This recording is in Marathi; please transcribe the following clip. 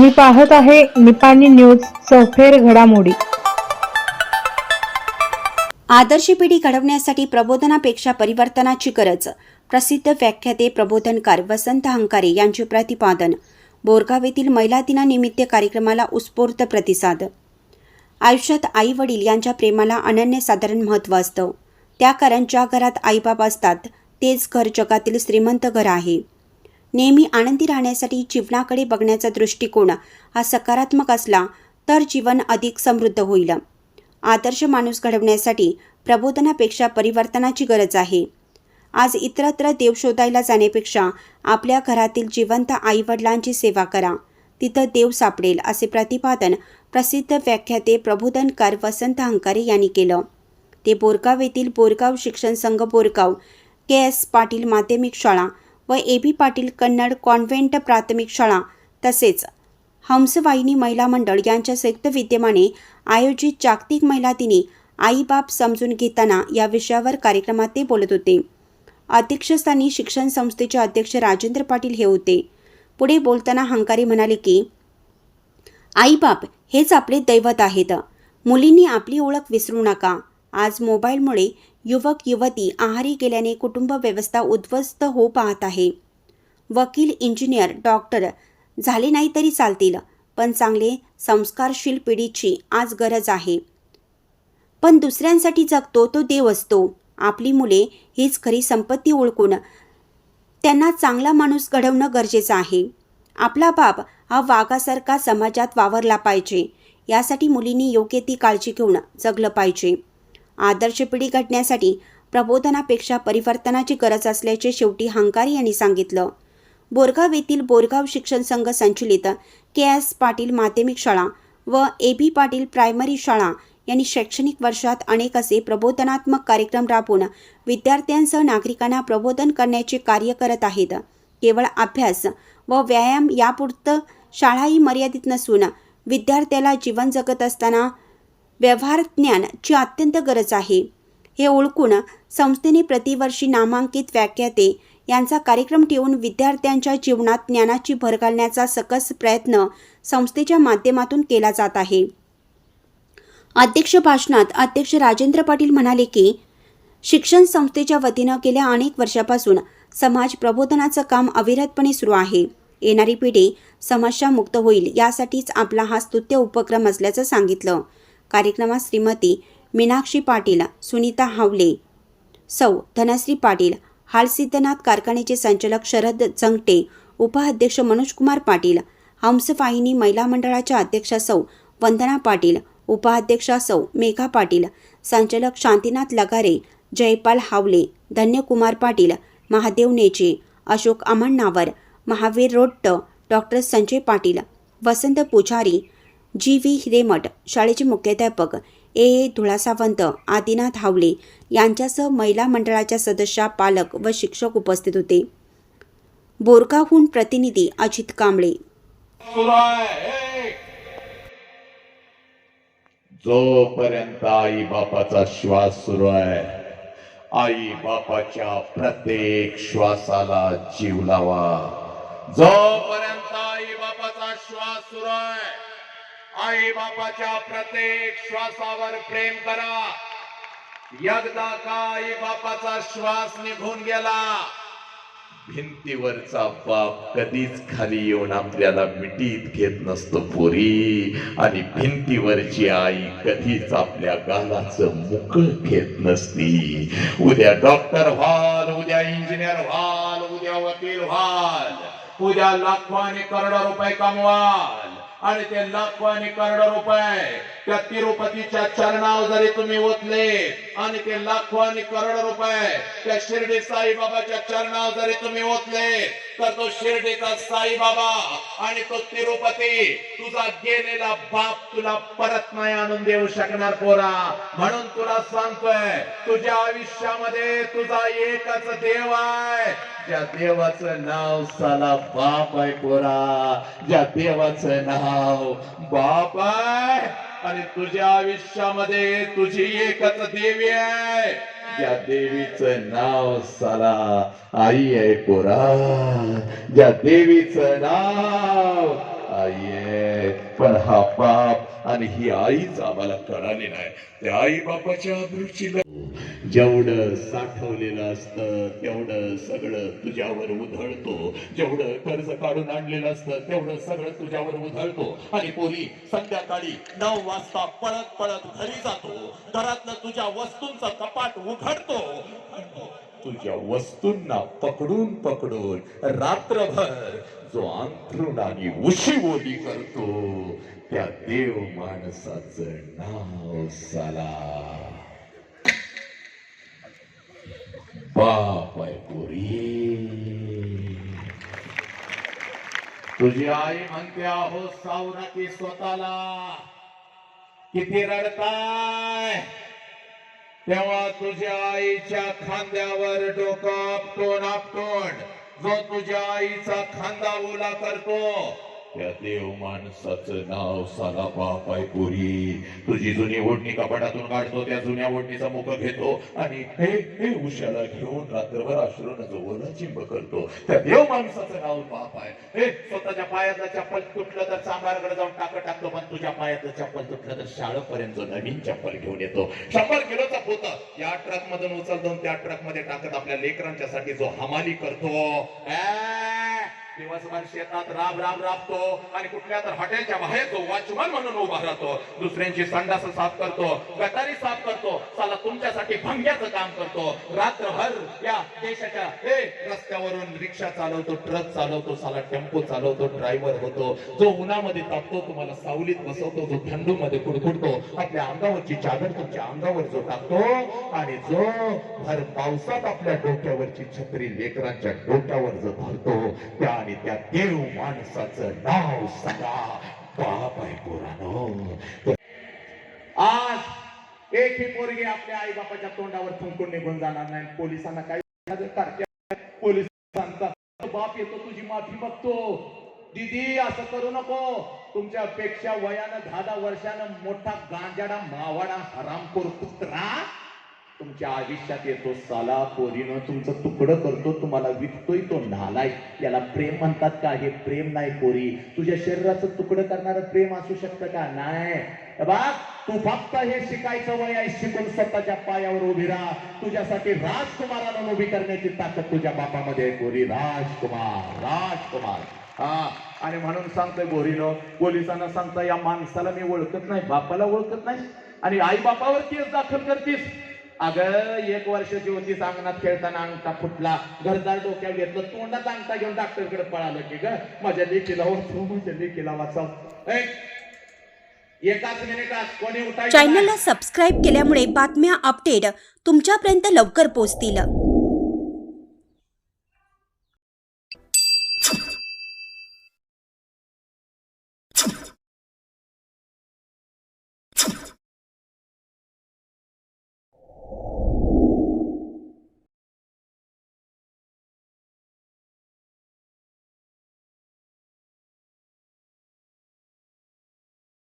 तुम्ही पाहत आहे निपाणी न्यूज चौफेर घडामोडी. आदर्श पिढी घडवण्यासाठी प्रबोधनापेक्षा परिवर्तनाची गरज. प्रसिद्ध व्याख्याते प्रबोधनकार वसंत हंकारे यांचे प्रतिपादन. बोरगाव येथील महिला दिनानिमित्त कार्यक्रमाला उत्स्फूर्त प्रतिसाद. आयुष्यात आई वडील यांच्या प्रेमाला अनन्यसाधारण महत्त्व असतं. त्या कारण ज्या घरात आईबाप असतात. तेच घर जगातील श्रीमंत घर आहे. नेहमी आनंदी राहण्यासाठी जीवनाकडे बघण्याचा दृष्टिकोन हा सकारात्मक असला तर जीवन अधिक समृद्ध होईल. आदर्श माणूस घडवण्यासाठी प्रबोधनापेक्षा परिवर्तनाची गरज आहे. आज इतरत्र देव शोधायला जाण्यापेक्षा आपल्या घरातील जिवंत आईवडिलांची सेवा करा. तिथं देव सापडेल असे प्रतिपादन प्रसिद्ध व्याख्याते प्रबोधनकार वसंत हंकारे यांनी केलं. ते बोरगाव येथील बोरगाव शिक्षण संघ बोरगाव के. एस. पाटील माध्यमिक शाळा व A B Patil Kannada convent प्राथमिक शाळा तसेच हंसवाहिनी महिला मंडळ यांच्या संयुक्त विद्यमाने आयोजित जागतिक महिला दिनी आईबाप समजून घेताना या विषयावर कार्यक्रमात ते बोलत होते. अध्यक्षस्थानी शिक्षण संस्थेचे अध्यक्ष राजेंद्र पाटील हे होते. पुढे बोलताना हंकारी म्हणाले की आईबाप हेच आपले दैवत आहेत. मुलींनी आपली ओळख विसरू नका. आज मोबाईलमुळे युवक युवती आहारी गेल्याने कुटुंब व्यवस्था उद्ध्वस्त हो पाहत आहे. वकील इंजिनियर डॉक्टर झाले नाही तरी चालतील पण चांगले संस्कारशील पिढीची आज गरज आहे. पण दुसऱ्यांसाठी जगतो तो देव असतो. आपली मुले हीच खरी संपत्ती ओळखून त्यांना चांगला माणूस घडवणं गरजेचं आहे. आपला बाप हा वाघासारखा समाजात वावरला पाहिजे. यासाठी मुलींनी योग्य ती काळजी घेऊन जगलं पाहिजे. आदर्श पिढी घडण्यासाठी प्रबोधनापेक्षा परिवर्तनाची गरज असल्याचे शेवटी हंकारी यांनी सांगितलं. बोरगाव येथील बोरगाव शिक्षण संघ संचलित के एस पाटील माध्यमिक शाळा व ए बी पाटील प्रायमरी शाळा यांनी शैक्षणिक वर्षात अनेक असे प्रबोधनात्मक कार्यक्रम राबवून विद्यार्थ्यांसह नागरिकांना प्रबोधन करण्याचे कार्य करत आहेत. केवळ अभ्यास व व्यायाम यापुरतं शाळाही मर्यादित नसून विद्यार्थ्याला जीवन जगत असताना व्यवहार ज्ञानची अत्यंत गरज आहे. हे ओळखून संस्थेने प्रतिवर्षी नामांकित व्याख्याते यांचा कार्यक्रम ठेवून विद्यार्थ्यांच्या जीवनात ज्ञानाची भर घालण्याचा सकस प्रयत्न संस्थेच्या माध्यमातून केला जात आहे. अध्यक्ष भाषणात अध्यक्ष राजेंद्र पाटील म्हणाले की शिक्षण संस्थेच्या वतीनं गेल्या अनेक वर्षापासून समाज प्रबोधनाचं काम अविरतपणे सुरू आहे. येणारी पिढी समस्या मुक्त होईल यासाठीच आपला हा स्तुत्य उपक्रम असल्याचं सांगितलं. कार्यक्रमात श्रीमती मीनाक्षी पाटील सुनीता हावले सौ. धनश्री पाटील हालसिद्धनाथ कारखान्याचे संचालक शरद जंगटे उपाध्यक्ष मनोजकुमार पाटील हंसवाहिनी महिला मंडळाच्या अध्यक्षा सौ. वंदना पाटील उपाध्यक्षा सौ. मेघा पाटील संचालक Shantinath Lagare Jaypal Havale Dhanyakumar Patil Mahadev Neche Ashok Amannavar Mahavir Rott doctor Sanjay Patil Vasant Pujari G V Hiremath शाळेचे मुख्याध्यापक ए. ए. धुळासावंत आदिनाथ हावले यांच्यासह महिला मंडळाच्या सदस्या पालक व शिक्षक उपस्थित होते. बोरगावहून प्रतिनिधी अजित कांबळे. जोपर्यंत आई बापाचा श्वास सुरू आहे आई बापाच्या प्रत्येक श्वासाला जीव लावा. जोपर्यंत आई बापाचा श्वास सुरू आहे आई बापाच्या प्रत्येक श्वासावर प्रेम करा. एकदा का आई बापाचा श्वास निघून गेला भिंतीवरचा बाप कधीच खाली येऊन आपल्याला मिटीत घेत नसतो पोरी. आणि भिंतीवरची आई कधीच आपल्या गालाचं मुकळ घेत नसती. उद्या डॉक्टर व्हाल उद्या इंजिनियर व्हाल उद्या वकील व्हाल उद्या लाखो आणि करोडो रुपये कमवाल. आणि ते लाखो आणि करोडो रुपये. त्या तिरुपतीच्या चरणावर जरी तुम्ही ओतले आणि ते लाखो आणि करोडो रुपये त्या शिर्डी साईबाबाच्या चरणावर जरी तुम्ही ओतले तर तो शिर्डीचा साईबाबा आणि तो तिरुपती तुझा गेलेला बाप तुला परत नाही आणून देऊ शकणार पोरा. म्हणून तुला सांगतोय तुझ्या आयुष्यामध्ये तुझा एकच देव आहे. ज्या देवाचं नाव साला बाप आहे पोरा. ज्या देवाचं नाव बाप आहे आणि तुझ्या आयुष्यामध्ये तुझी एकच देवी आहे. ज्या देवीचं नाव साला आई आहे पोरा. ज्या देवीचं नाव आई आहे. पण हा बाप आणि ही आईच आम्हाला कळाली नाही. त्या आई बापाच्या अभिरुचीला जेवढं साठवलेलं असतं तेवढं सगळं तुझ्यावर उधळतो. जेवढं कर्ज काढून आणलेलं असतं तेवढं सगळं तुझ्यावर उधळतो. आणि पोरी संध्याकाळी नऊ वाजता पळत पळत घरी जातो. घरातलं तुझ्या वस्तूंचं कपाट उघडतो. तुझ्या वस्तूंना पकडून पकडून रात्रभर जो अंथरुण आणि उशी ओली करतो त्या देव माणसाचं नाव साला बाप आहे पोरी. तुझी आई म्हणते आहो सावरा की स्वतःला किती रडताय? तेव्हा तुझ्या आईच्या खांद्यावर डोकं आपटून आपटून जो तुझ्या आईचा खांदा ओला करतो या देव माणसाचं नाव साला बाप पुरी तुझी जुनी ओढणी कपाटातून काढतो त्या जुन्या ओढणीचा मुख घेतो आणि हे हे उशाला घेऊन रात्रभर अश्रून ओला चिंब करतो. त्या देव माणसाचं नाव बाप आहे. हे स्वतःच्या पायातलं चप्पल तुटलं तर चांभारकडे जाऊन टाकत टाकतो पण तुझ्या पायातलं चप्पल तुटलं तर शाळेपर्यंत नवीन चप्पल घेऊन येतो. शंभर किलोचा पोता या ट्रक मधून उचल जाऊन त्या ट्रकमध्ये टाकत आपल्या लेकरांच्या साठी जो हमाली करतो. दिवसभर शेतात राब राब राबतो. आणि कुठल्या तर हॉटेलच्या बाहेर तो वॉचमन म्हणून उभा राहतो. दुसऱ्यांची संडास साफ करतो गटारी साफ करतो. साला तुमच्यासाठी भंग्याचं काम करतो. रात्रभर या देशाच्या हे रस्त्यावरून रिक्षा चालवतो ट्रक चालवतो साला टेम्पो चालवतो ड्रायव्हर होतो. जो उन्हामध्ये तापतो तुम्हाला सावलीत बसवतो जो थंडू मध्ये कुडकुडतो आपल्या अंगावरची चादर तुमच्या अंगावर जो टाकतो आणि जो भर पावसात आपल्या डोक्यावरची छत्री लेकरांच्या डोक्यावर जो धरतो त्या आणि त्या देव माणसाचं नाव सदा बाप आहे पुराण आज एकही पोरगी आपल्या आई बापाच्या तोंडावर थुंकून निघून जाणार नाही. पोलिसांना काही पोलिसांचा बाप येतो तुझी माफी मागतो. दिदी असं करू नको. तुमच्या पेक्षा वयानं दहा दहा वर्षानं मोठा गांजाडा मावाडा हरामखोर कुत्रा तुमच्या आयुष्यात येतो साला पोरीनं तुमचं तुकडं करतो तुम्हाला विकतोय तो नालाय याला प्रेम म्हणतात का? हे प्रेम नाही पोरी. तुझ्या शरीराचं तुकडं करणारं प्रेम असू शकतं का? नाही. बा तू फक्त हे शिकायचं वय आहे शिकून स्वतःच्या पायावर उभी राहा. तुझ्यासाठी राजकुमाराला उभी करण्याची ताकद तुझ्या बापामध्ये आहे पोरी. राजकुमार राजकुमार. हा. आणि म्हणून सांगतोय गोरीनो पोलिसांना सांगतोय या माणसाला मी ओळखत नाही बापाला ओळखत नाही. आणि आई बापावर केस दाखल करतीस. अगं एक वर्षाची होती अंगणात खेळताना अंगठा फुटला. घरदार डोक्यावर घेतलं तोंडात अंगठा घेऊन डॉक्टरकडे पळालं की ग माझ्या लेकीला वाचव माझ्या लेकीला वाचव. चॅनलला सबस्क्राईब केल्यामुळे बातम्या अपडेट तुमच्यापर्यंत लवकर पोहोचतील.